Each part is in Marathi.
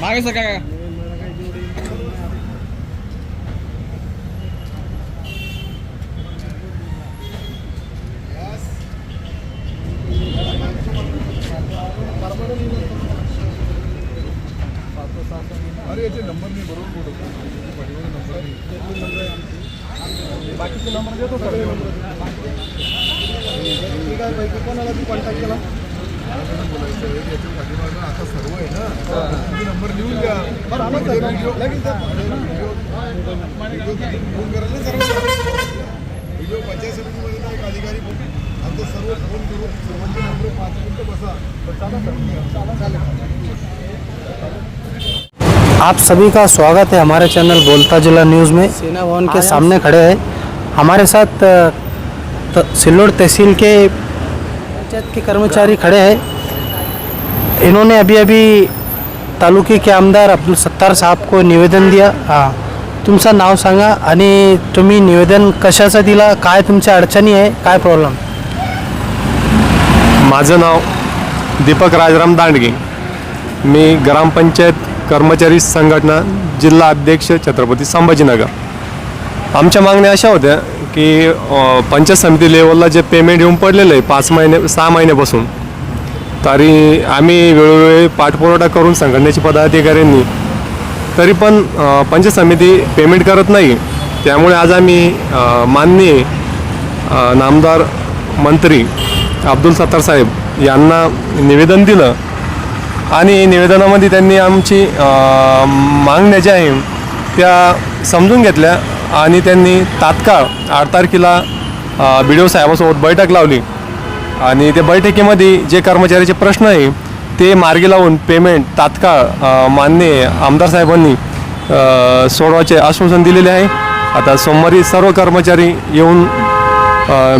मागे सर काय अरे याचे नंबर नाही बरोबर बोलत नंबर नाही. बाकीचे नंबर देतो सगळे ठीक आहे पैकी कोणाला तू कॉन्टॅक्ट केला? बोलायचं याच्या पाठीमागं आता सर्व आहे ना तुम्ही नंबर लिहून घ्या व्हिडिओ फ़ोन करायला सर्व व्हिडिओ पंचायत समितीमध्ये ना एक अधिकारी आता सर्व फ़ोन करून सर्वांचे नंबर पाच मिनिटं बसा चालेल आप सभी का स्वागत है हमारे चैनल बोलता जिला न्यूज़ में। सेना भवन के सामने खड़े हैं। हमारे साथ सिल्लोड तहसील के पंचायत के कर्मचारी खड़े हैं। इन्होंने अभी अभी तालुके के आमदार अब्दुल सत्तार साहब को निवेदन दिया। हां। तुमचं नाव सांगा आणि तुम्ही निवेदन कशाचं दिला? काय तुमच्या अडचणी आहे? काय प्रॉब्लेम माझं नाव दीपक राजराम दांडगे. मी ग्रामपंचायत कर्मचारी संघटना जिल्हा अध्यक्ष छत्रपती संभाजीनगर. आमच्या मागण्या अशा होत्या की पंचायत समिती लेवलला जे पेमेंट येऊन पडलेलं आहे पाच महिने सहा महिन्यापासून तरी आम्ही वेळोवेळी पाठपुरवठा करून संघटनेच्या पदाधिकाऱ्यांनी तरी पण पंचायत समिती पेमेंट करत नाही. त्यामुळे आज आम्ही माननीय नामदार मंत्री अब्दुल सत्तार साहेब यांना निवेदन दिलं आणि निवेदनामध्ये त्यांनी आमची मागण्या ज्या आहे त्या समजून घेतल्या. आणि त्यांनी तात्काळ आठ तारखेला बी डी ओ साहेबासोबत बैठक लावली. आणि त्या बैठकीमध्ये जे कर्मचाऱ्याचे प्रश्न आहे ते मार्गी लावून पेमेंट तात्काळ मान्य आमदार साहेबांनी सोडवायचे आश्वासन दिलेले आहे. आता सोमवारी सर्व कर्मचारी येऊन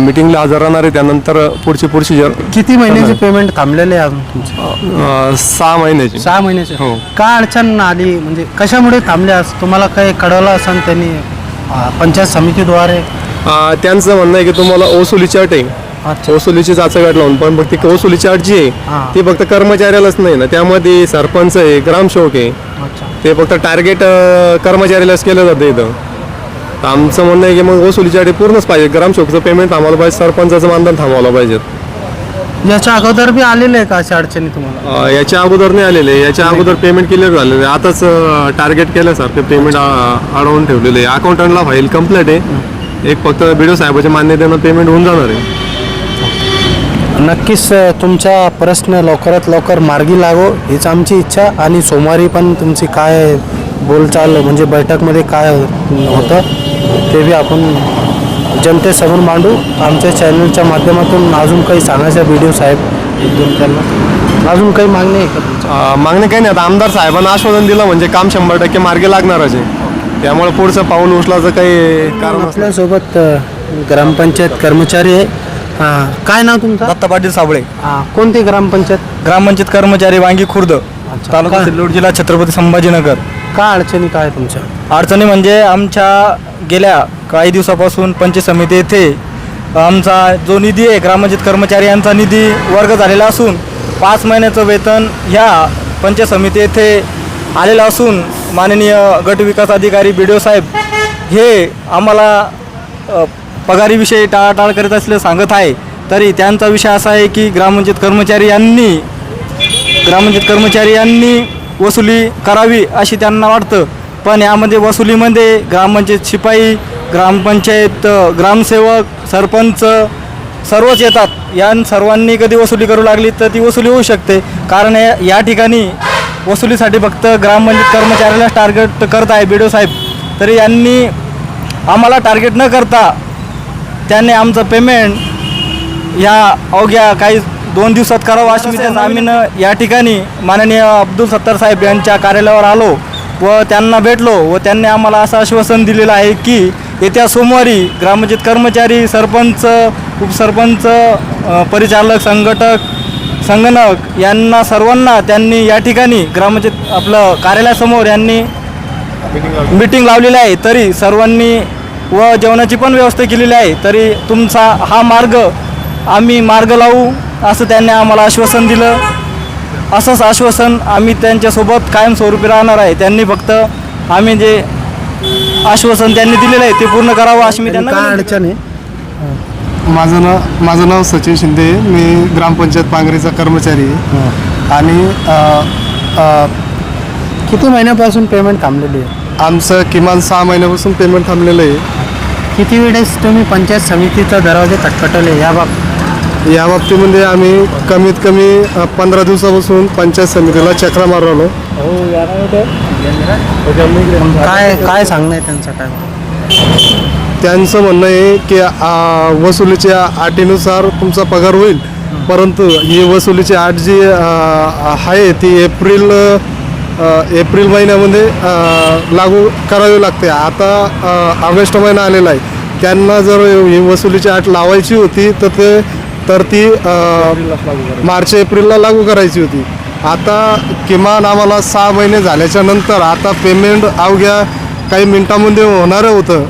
मिटिंगला हजर राहणार आहे. त्यानंतर पुढची प्रोसिजर किती महिन्याचे पेमेंट थांबलेले आहे सहा महिन्याची. सहा महिन्याचे. हो. काय अडचण आली? म्हणजे कशामुळे थांबले आज? तुम्हाला काही कळवलं असं त्यांनी? पंचायत समितीद्वारे? अ, त्यांचं म्हणणं आहे की तुम्हाला वसुलीची अट आहे. अच्छा. वसुलीची चाचगाट लावून पण फक्त ती वसुलीची अट जी हा. आहे ती फक्त कर्मचाऱ्यालाच नाही ना. त्यामध्ये सरपंच आहे ग्रामसेवक आहे. अच्छा. ते फक्त टार्गेट कर्मचाऱ्यालाच केलं जातं इथं. तर आमचं म्हणणं आहे की मग वसुलीची अटी पूर्णच पाहिजे. ग्रामसेवकचं पेमेंट थांबवलं पाहिजे सरपंचाचं मानधन थांबवलं पाहिजे. याच्या अगोदर बी आलेले आहे का अशा अडचणी तुम्हाला? अ, याच्या अगोदर नाही आलेले. याच्या अगोदर पेमेंट क्लिअर झालेलं आहे. आताच टार्गेट केल्यासारखं पेमेंट अडवून ठेवलेलं आहे. अकाउंटंटला फाईल कंप्लीट आहे. एक फक्त बिडो साहेबाच्या मान्यतेनं पेमेंट होऊन जाणार आहे. नक्कीच अं, तुमचा प्रश्न लवकरात लवकर मार्गी लागो. हीच आमची इच्छा आणि सोमवारी पण तुमची काय बोलचाल म्हणजे बैठकमध्ये काय होतं ते बी आपण जनतेसमोर मांडू. आमच्या चॅनलच्या माध्यमातून अजून काही सांगायचं व्हिडिओ साहेब? एकदम त्यांना अजून काही मागणी आहे का मागणं काही नाही. आता आमदार साहेबांना आश्वासन दिलं म्हणजे काम शंभर टक्के मार्गी लागणारच आहे. त्यामुळे पुढचं पाऊल उचलाचं काही कारण असलं आपल्यासोबत अ, ग्रामपंचायत कर्मचारी आहे. हां काय नाव तुमचं? दत्ता पाटील साबळे. हां कोणती ग्रामपंचायत? ग्रामपंचायत कर्मचारी वांगी खुर्द. तालुका? सिल्लोड जिल्हा छत्रपती संभाजीनगर. काय अडचणी काय तुमच्या? अडचणी म्हणजे आमच्या गेल्या काही दिवसापासून पंचायत समिती येथे आमचा जो निधी आहे ग्रामपंचायत कर्मचारी यांचा निधी वर्ग झालेला असून पाच महिन्याचं वेतन ह्या पंचायत समिती येथे आलेलं असून माननीय गट विकास अधिकारी बी साहेब हे आम्हाला पगारीविषयी टाळाटाळ करीत असले सांगत आहे. तरी त्यांचा विषय असा आहे की ग्रामपंचायत कर्मचारी यांनी ग्रामपंचायत कर्मचारी यांनी वसुली करावी अशी त्यांना वाटतं. पण यामध्ये वसुलीमध्ये ग्रामपंचायत शिपाई ग्रामपंचायत ग्रामसेवक सरपंच सर्वच येतात. या सर्वांनी कधी वसुली करू लागली तर ती वसुली होऊ शकते. कारण या या ठिकाणी वसुलीसाठी फक्त ग्रामपंचायत कर्मचाऱ्यालाच टार्गेट करत आहे बी साहेब. तरी यांनी आम्हाला टार्गेट न करता त्यांनी आमचं पेमेंट ह्या अवघ्या काही दोन दिवसात करावं अशी विचार आम्ही या ठिकाणी माननीय अब्दुल सत्तार साहेब यांच्या कार्यालयावर आलो व त्यांना भेटलो व त्यांनी आम्हाला असं आश्वासन दिलेलं आहे की येत्या सोमवारी ग्रामपंचायत कर्मचारी सरपंच उपसरपंच परिचालक संघटक संगणक यांना सर्वांना त्यांनी या ठिकाणी ग्रामपंचायत आपलं कार्यालयासमोर यांनी मीटिंग लावलेली आहे. तरी सर्वांनी व जेवणाची पण व्यवस्था केलेली आहे. तरी तुमचा हा मार्ग आम्ही मार्ग लावू असं त्यांनी आम्हाला आश्वासन दिलं. असंच आश्वासन आम्ही त्यांच्यासोबत कायमस्वरूपी राहणार आहे. त्यांनी फक्त आम्ही जे आश्वासन त्यांनी दिलेलं आहे ते पूर्ण करावं अशी मी त्यांना काय अडचण आहे? माझं नाव माझं नाव सचिन शिंदे आहे. मी ग्रामपंचायत पांगरीचा कर्मचारी आहे. आणि अ, अ, किती महिन्यापासून पेमेंट थांबलेली आहे? आमचं किमान सहा महिन्यापासून पेमेंट थांबलेलं आहे. किती वेळेस तुम्ही पंचायत समितीचा दरवाजे खटखटवले या बाब या बाबतीमध्ये आम्ही कमीत कमी पंधरा दिवसापासून पंचायत समितीला चक्रा मारलो काय काय सांगणं आहे त्यांचं काय? त्यांचं म्हणणं आहे की आ, वसुलीच्या अटीनुसार तुमचा पगार होईल. परंतु ही वसुलीची अट जी आहे ती एप्रिल अ, एप्रिल महिन्यामध्ये अ, लागू करावी लागते. आता अ, ऑगस्ट महिना आलेला आहे. त्यांना जर ही वसुलीची अट लावायची होती तर ते तर ती मार्च एप्रिलला लागू करायची होती. आता किमान आम्हाला सहा महिने झाल्याच्यानंतर आता पेमेंट अवघ्या काही मिनटामध्ये होणारं होतं.